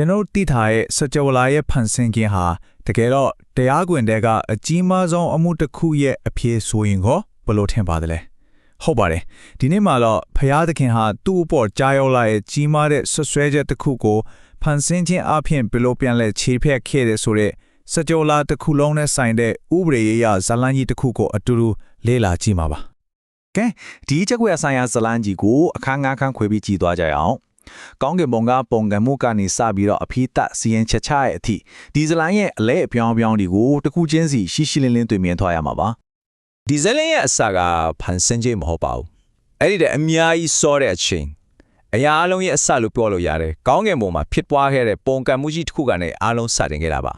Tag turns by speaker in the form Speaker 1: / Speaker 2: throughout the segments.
Speaker 1: ကျွန်တော်တို့သိထားတဲ့စကြဝဠာရဲ့ဖန်ဆင်းခြင်းဟာတကယ်တော့တရားခွင်တဲကအကြီးမားဆုံးအမှုတစ်ခုရဲ့အဖြစ်ဆိုရင်ကိုဘယ်လိုထင်ပါသလဲဟုတ်ပါတယ်ဒီနေ့မှာတော့ဖျားသခင်ဟာသူ့အပေါ်ကြားရောက်လာတဲ့ကြီးမားတဲ့ဆွဆွဲချက်တစ်ခုကိုဖန်ဆင်းခြင်းအပြင်ဘယ်လိုပြန်လဲခြေဖက်ခဲ့တဲ့ဆိုတဲ့စကြဝဠာတစ်ခုလုံးနဲ့ဆိုင်တဲ့ဥပဒေရေးရဇာလန်းကြီးတစ်ခုကိုအတူတူလေ့လာကြည့်မှာပါ
Speaker 2: ကဲဒီချက်ခွေဆိုင်ရာဇလန်းကြီးကိုအခန်းငါးခန်းခွဲပြီးကြည်သွားကြရအောင် ကောင်းကင်ဘုံကပုံကံမှုကနေစပြီးတော့အဖိသက်စီရင်ချက်ချရဲ့အထိဒီဇလန်းရဲ့အလဲအပြောင်းအပြောင်းတွေကိုတစ်ခုချင်းစီရှင်းရှင်းလင်းလင်းတွေ့မြင်သွားရမှာပါ
Speaker 3: ဒီဇလန်ရဲ့အစကဖန်ဆင်းခြင်းမဟုတ်ပါဘူးအဲ့ဒီတဲ့အများကြီးစောတဲ့အချိန်အရာအလုံးရဲ့အစလို့ပြောလို့ရတယ်ကောင်းကင်ဘုံမှာဖြစ်ပွားခဲ့တဲ့ပုံကံမှုကြီးတစ်ခုကနေအားလုံးစတင်ခဲ့တာပါ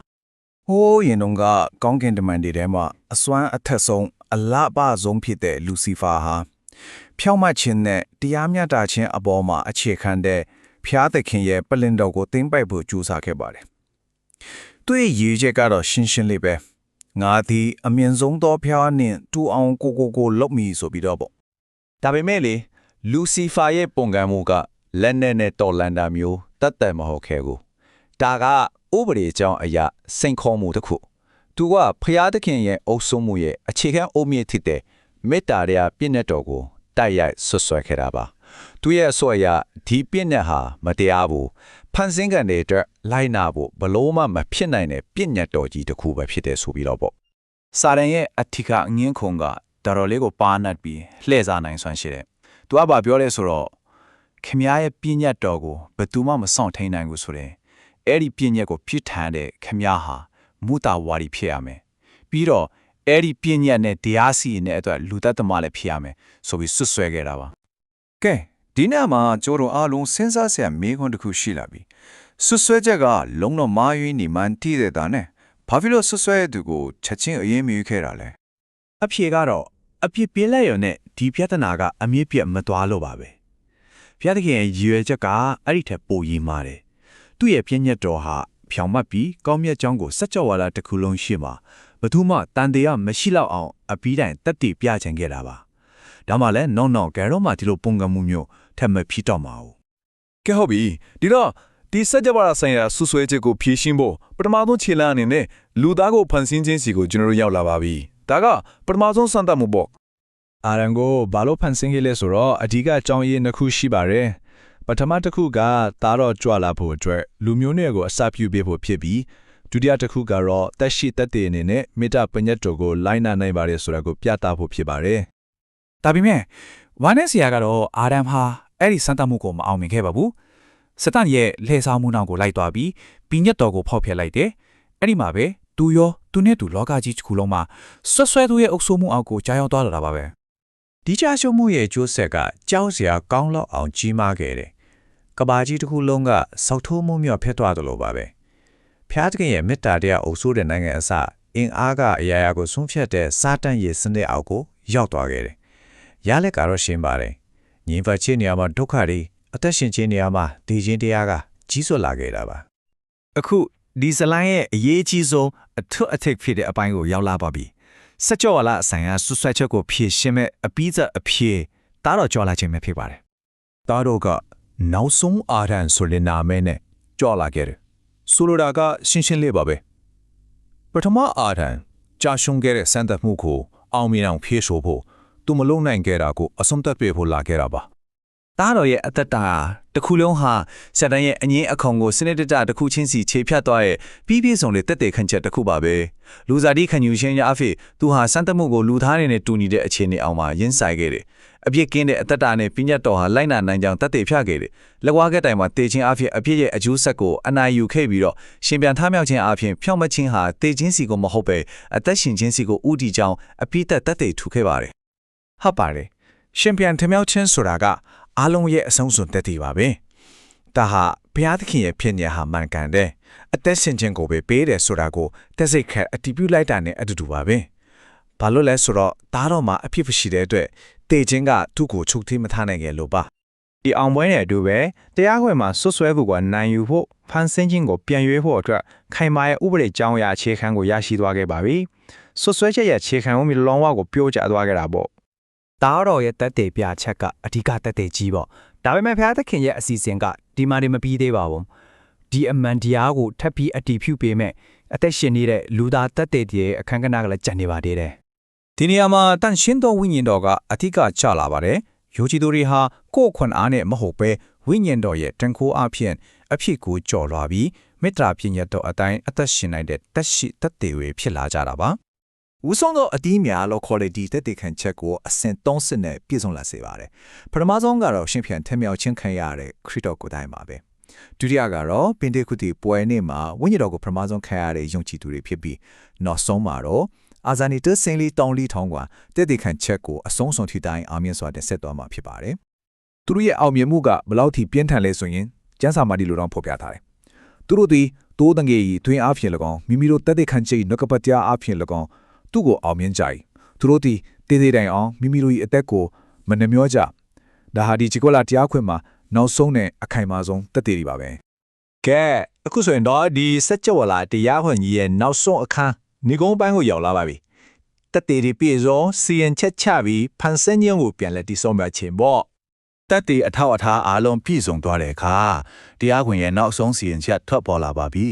Speaker 4: ဟိုးရင်တုန်းကကောင်းကင်တမန်တွေထဲမှာအစွမ်းအထက်ဆုံးအလပဆုံးဖြစ်တဲ့လူစီဖာဟာ ဖြောင့်မတ်ခြင်းနဲ့တရားမျှတခြင်းအပေါ်မှာအခြေခံတဲ့ဖျားသခင်ရဲ့ပလင်တော်ကိုသိမ့်ပိုက်ဖို့ကြိုးစားခဲ့ပါတယ်။သူ့ရဲ့ရည်ချက်ကတော့ရှင်းရှင်းလေးပဲ။ငါသည်အမြင့်ဆုံးသောဖျားနှင့်တူအောင်ကိုကိုကိုလုတ်မီဆိုပြီးတော့ပေါ့
Speaker 3: ဒါပေမဲ့လေလူစီဖာရဲ့ပုံကံမှုကလက်နဲ့နဲ့တော်လန်တာမျိုးတတ်တယ်မဟုတ်ခဲ့ဘူးဒါကဥပဒေကြောင်းအရာစိန်ခေါ်မှုတစ်ခုသူကဖျားသခင်ရဲ့အုပ်စိုးမှုရဲ့အခြေခံအုတ်မြစ်ဖြစ်တဲ့မေတ္တာရဲ့ပြည့်နဲ့တော်ကို တိုက်ရိုက်ဆွဆွဲခဲ့တာပါသူရဲ့အဆိုအရဒီပြည့်နဲ့ဟာမတရားဘူးဖန်ဆင်းကန်တဲ့အတွက်လိုက်နာဖို့ဘလို့မှမဖြစ်နိုင်တဲ့ပြည့်ညတ်တော်ကြီးတစ်ခုပဲဖြစ်တယ်ဆိုပြီးတော့ပေါ့။
Speaker 4: စာရန်ရဲ့အထီကအငင်းခုံကတော်တော်လေးကိုပါနတ်ပြီးလှည့်စားနိုင်စွမ်းရှိတယ်။ तू ကဘာပြောလဲဆိုတော့ခင်ဗျားရဲ့ပြည့်ညတ်တော်ကိုဘယ်သူမှမဆောင်ထိန်နိုင်ဘူးဆိုတဲ့အဲ့ဒီပြည့်ညတ်ကိုဖြစ်ထန်တဲ့ခင်ဗျားဟာမူတာဝါဒီဖြစ်ရမယ်။ပြီးတော့ အဲ့ဒီပြည့်ညတ်နဲ့တရားစီရင်တဲ့အတွက်လူသက်သမားလည်းဖြစ်ရမယ်ဆိုပြီးဆွတ်ဆွဲခဲ့တာပါ။ကဲဒီနေ့မှာကျိုးတို့အားလုံးစဉ်းစားစရာမေးခွန်းတစ်ခုရှိလာပြီ။ဆွတ်ဆွဲချက်ကလုံးတော့မာယွင်းနေမှန်တည်တဲ့တာနဲ့ဘာဖြစ်လို့ဆွတ်ဆွဲတဲ့သူကိုချက်ချင်းအရင်မယူခဲ့တာလဲ
Speaker 2: အဖြေကတော့အပြစ်ပြင်းလက်ရုံနဲ့ဒီပြဿနာကအမြင့်ပြတ်မသွားလို့ပါပဲဖျားသခင်ရဲ့ရည်ရွယ်ချက်ကအဲ့ဒီထက်ပိုကြီးမာတယ်သူ့ရဲ့ပြည့်ညတ်တော်ဟာဖြောင်မှတ်ပြီးကောင်းမြတ်ကြောင်းကိုစัจ java လာတစ်ခုလုံးရှေ့မှာ ဘသူမှတန်တရားမရှိတော့အောင်အပီးတိုင်တက်တည်ပြချင်ခဲ့တာပါဒါမှလည်းနောင်နောင်ကဲတော့မှဒီလိုပုံကံမှုမျိုးထက်မဖြစ်တော့မှာဘူး
Speaker 5: ကဲဟုတ်ပြီဒီတော့ဒီစัจ java ဆိုင်ရာဆွဆွဲချက်ကိုဖြည့်ရှင်းဖို့ပထမဆုံးခြေလှမ်းအနေနဲ့လူသားကိုဖန်ဆင်းခြင်းစီကိုကျွန်တော်တို့ရောက်လာပါပြီဒါကပထမဆုံးစံတတ်မှုပေါ့
Speaker 1: အာရန်ကိုဘာလို့ဖန်ဆင်းခဲ့လဲဆိုတော့အဓိကအကြောင်းရင်းတစ်ခုရှိပါတယ်ပထမတစ်ခုကသားတော်ကြွလာဖို့အတွက်လူမျိုးနွယ်ကိုအစာပြုပေးဖို့ဖြစ်ပြီး ဒုတိယတစ်ခုကတော့တက်ရှိတက်တဲ့အနေနဲ့မေတ္တာပညတ်တော်ကိုလိုင်းနာနိုင်ပါတယ်ဆိုတာကိုပြသဖို့ဖြစ်ပါတယ်
Speaker 4: ဒါပေမဲ့ဝါနက်ဆီယာကတော့အာဒမ်ဟာအဲ့ဒီစမ်းသပ်မှုကိုမအောင်မြင်ခဲ့ပါဘူးစတန်ရဲ့လှည့်စားမှုနောက်ကိုလိုက်သွားပြီးပြညတ်တော်ကိုဖောက်ဖျက်လိုက်တယ်အဲ့ဒီမှာပဲသူရောသူနဲ့သူလောကကြီးတစ်ခုလုံးမှာဆွတ်ဆွဲသူရဲ့အုပ်ဆိုးမှုအောက်ကိုကြားရောက်သွားတာပါပဲ
Speaker 6: ဒီချရှုံမှုရဲ့ကျိုးဆက်ကကြောက်စရာကောင်းလောက်အောင်ကြီးမားခဲ့တယ်။ကဘာကြီးတစ်ခုလုံးကစောက်ထိုးမှုမြော့ဖျက်သွားတယ်လို့ပါပဲ။ ဖျားသခင်ရဲ့မေတ္တာတရားအုပ်ဆိုးတဲ့နိုင်ငံအစအင်အားကအရာရာကိုဆုံးဖြတ်တဲ့စာတန်ရဲ့စနစ်အောက်ကိုရောက်သွားခဲ့တယ်။ရလက်ကတော့ရှင်းပါတယ်။ညီဖတ်ချင်းနေရာမှာဒုက္ခတွေအသက်ရှင်ခြင်းနေရာမှာဒီချင်းတရားကကြီးစွာလာခဲ့တာပါ
Speaker 2: အခုဒီဇလိုင်းရဲ့အရေးကြီးဆုံးအထွတ်အထိပ်ဖြစ်တဲ့အပိုင်းကိုရောက်လာပါပြီစัจ java လာအဆိုင်ရာဆွဆွဲချက်ကိုဖြည့်ရှင်းမဲ့အပိသက်အဖြေတားတော့ကြော်လာခြင်းပဲဖြစ်ပါတယ်။
Speaker 6: သားတို့ကနောက်ဆုံးအာရန်ဆိုတဲ့နာမည်နဲ့ကြော်လာခဲ့တယ်။ ဆိုလိုတာကရှင်းရှင်းလေးပါပဲ။ပထမအာရန်ကြာရှုံးခဲ့တဲ့စံတတ်မှုကိုအောင်မြင်အောင်ဖြည့်ဆို့ဖို့သူမလုံနိုင်ခဲ့တာကိုအဆုံးသတ်ပြဖို့လာခဲ့တာပါ
Speaker 2: တားတော်ရဲ့အသက်တာတစ်ခုလုံးဟာစက်တန်ရဲ့အငင်းအခုံကိုစနစ်တကျတစ်ခုချင်းစီခြေဖြတ်သွားရဲ့ပြီးပြည့်စုံတဲ့တက်တဲ့ခန့်ချက်တစ်ခုပါပဲလူစားတိခံယူခြင်းရအဖြစ်သူဟာစံတမှုကိုလူသားတွေနဲ့တူညီတဲ့အခြေအနေအောင်မှာရင်းဆိုင်ခဲ့တယ် အပြစ်ကင်းတဲ့အသက်တာနဲ့ပြညတ်တော်ဟာလိုက်နာနိုင်ကြောင်းတက်တဲ့ဖြတ်ခဲ့တယ်လက်ဝါးကတိုင်မှာတေခြင်းအဖြစ်အပြစ်ရဲ့အကျိုးဆက်ကိုအနာယူခဲ့ပြီးတော့ရှင်ပြန်ထားမြောက်ခြင်းအဖြစ်ဖြောင့်မခြင်းဟာတေခြင်းစီကိုမဟုတ်ပဲအသက်ရှင်ခြင်းစီကိုဥတီကြောင်းအပြစ်သက်တက်တဲ့ထူခဲ့ပါတယ်
Speaker 4: ဟုတ်ပါတယ်ရှင်ပြန်ထမြောက်ချင်းဆိုတာကအားလုံးရဲ့အဆုံးစွန်တက်တည်ပါပဲဒါဟာဘုရားသခင်ရဲ့ဖြစ်ညာဟာမှန်ကန်တယ်အသက်ရှင်ခြင်းကိုပဲပေးတယ်ဆိုတာကိုတက်စိတ်ခတ်အတည်ပြုလိုက်တာနဲ့အတူတူပါပဲ ဘာလို့လဲဆိုတော့ဒါတော့မှအဖြစ်မရှိတဲ့အတွက်တေခြင်းကသူ့ကိုချုပ်ထိမထားနိုင်ခဲ့လို့ပါ
Speaker 7: ဒီအောင်ပွဲနဲ့အတူပဲတရားခွင်မှာဆွဆွဲဖို့ကနိုင်ယူဖို့ဖန်ဆင်းခြင်းကိုပြန်ရွေးဖို့အတွက်ခိုင်မာရဲ့ဥပဒေကြောင်းအရာအခြေခံကိုရရှိသွားခဲ့ပါပြီဆွဆွဲချက်ရဲ့အခြေခံဝင်ပြီးလောင်းဝကိုပြိုးကျသွားခဲ့တာပေါ့
Speaker 8: တားတော်ရဲ့တက်တဲ့ပြချက်ကအဓိကတက်တဲ့ကြီးပေါ့ဒါပေမဲ့ဖျားသခင်ရဲ့အစီအစဉ်ကဒီမှာနေမပြီးသေးပါဘူးဒီအမှန်တရားကိုထပ်ပြီးအတည်ပြုပေးမဲ့အသက်ရှင်နေတဲ့လူသားတက်တဲ့တည်းရဲ့အခန်းကဏ္ဍကလည်းကြံနေပါသေးတယ်
Speaker 6: ဒီနေရာမှာတန်ရှင်းသောဝိညာဉ်တော်ကအထစ်ကချလာပါတယ်။ယိုချီသူတွေဟာကိုယ့်ခွန်အားနဲ့မဟုတ်ပဲဝိညာဉ်တော်ရဲ့တန်ခိုးအဖြစ်အဖြစ်ကိုကြော်လွားပြီးမေတ္တာပြည့်ညတ်တော်အတိုင်းအသက်ရှင်နိုင်တဲ့တက်ရှိတက်တွေတွေဖြစ်လာကြတာပါ
Speaker 2: ဦးဆုံးသောအတီးများလို့ခေါ်တဲ့ဒီတက်တေခံချက်ကိုအဆင့်၃ဆင့်နဲ့ပြည့်စုံလာစေပါတယ်။ပထမဆုံးကတော့ရှင်ပြန်ထင်မြောက်ချင်းခံရတဲ့ခရစ်တော်ကိုယ်တိုင်ပါပဲ။ဒုတိယကတော့ပင်တေကုတိပွဲနေ့မှာဝိညာဉ်တော်ကိုပထမဆုံးခံရတဲ့ယုံကြည်သူတွေဖြစ်ပြီးနောက်ဆုံးမှာတော့ အာဇာနီတဆင်းလီတောင်းလီထောင်းကွာတက်တေခံချက်ကိုအဆုံးစွန်ထိတိုင်းအာမြင့်စွာတင်ဆက်သွားမှာဖြစ်ပါတယ်။
Speaker 5: သူတို့ရဲ့အောင်မြင်မှုကဘယ်လောက်ထိပြင်းထန်လဲဆိုရင်ကျန်းစာမာဒီလိုတော့ဖော်ပြထားတယ်။သူတို့သည်တိုးတငယ်ကြီးတွင်အားဖြင့်၎င်းမိမိတို့တက်တဲ့ခန့်ချိနှုတ်ကပတ်ကြားအားဖြင့်၎င်းသူ့ကိုအောင်မြင်ကြ၏။သူတို့သည်တေးသေးတိုင်အောင်မိမိတို့၏အသက်ကိုမနှမျောကြ။ဒါဟာဒီချီကောလာတရားခွင်မှာနောက်ဆုံးနဲ့အခိုင်အမာဆုံးတက်သေးတွေပါပဲ။
Speaker 3: ကဲအခုဆိုရင်တော့ဒီစက်ကြဝဠာတရားဟွန်ကြီးရဲ့နောက်ဆုံးအခန်း နေကုန်းပိုင်းကိုရောက်လာပါပြီတက်တေဒီပြေစောစီရင်ချက်ချပြီးဖန်ဆင်းညုံကိုပြန်လက်တီဆုံးပြခြင်းပေါ့
Speaker 2: တက်တေအထောက်အထားအားလုံးပြည့်စုံသွားတဲ့အခါတရားခွင်ရဲ့နောက်ဆုံးစီရင်ချက်ထွက်ပေါ်လာပါပြီ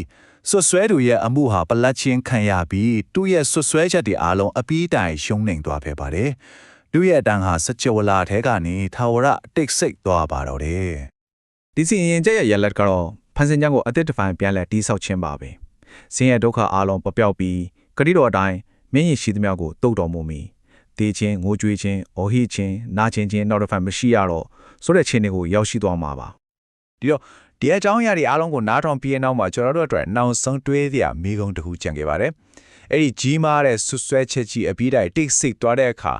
Speaker 2: ဆွတ်ဆွဲသူရဲ့အမှုဟာပလက်ချင်းခံရပြီးသူ့ရဲ့ဆွတ်ဆွဲချက်တွေအားလုံးအပြီးတိုင်ရှုံးနိမ်သွားခဲ့ပါတယ်သူ့ရဲ့အတန်ဟာစကြဝဠာထဲကနေထာဝရတိတ်ဆိတ်သွားပါတော့တယ်
Speaker 6: ဒီစီရင်ချက်ရဲ့ရလက်ကတော့ဖန်ဆင်းချမ်းကိုအသစ်တစ်ပိုင်းပြန်လဲတီးဆောက်ခြင်းပါပဲ။ဆင်းရဲဒုက္ခအလုံးပပျောက်ပြီး ဂရိတော်အတိုင်းမင်းရင်ရှိသမျှကိုတုတ်တော်မူမီတေးခြင်းငိုကြွေးခြင်းအော်ဟစ်ခြင်းနာကျင်ခြင်းနောက်တစ်ဖန်မရှိရတော့ဆိုတဲ့ခြင်းတွေကိုရောက်ရှိသွားမှာပါ
Speaker 2: ဒီတော့ဒီအကြောင်းအရာတွေအားလုံးကိုနားထောင်ပြီးတဲ့နောက်မှာကျွန်တော်တို့အတွက်နောက်ဆုံးတွေးစရာမိကုံတစ်ခုကြံခဲ့ပါတယ်။အဲ့ဒီကြီးမားတဲ့ဆွဆွဲချက်ကြီးအပြီးတိုင်တိတ်ဆိတ်သွားတဲ့အခါ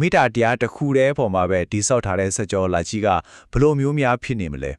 Speaker 2: မိတာတရားတစ်ခုတည်းပေါ်မှာပဲဒီဆောက်ထားတဲ့စကြောလာကြီးကဘလို့မျိုးများဖြစ်နေမလဲ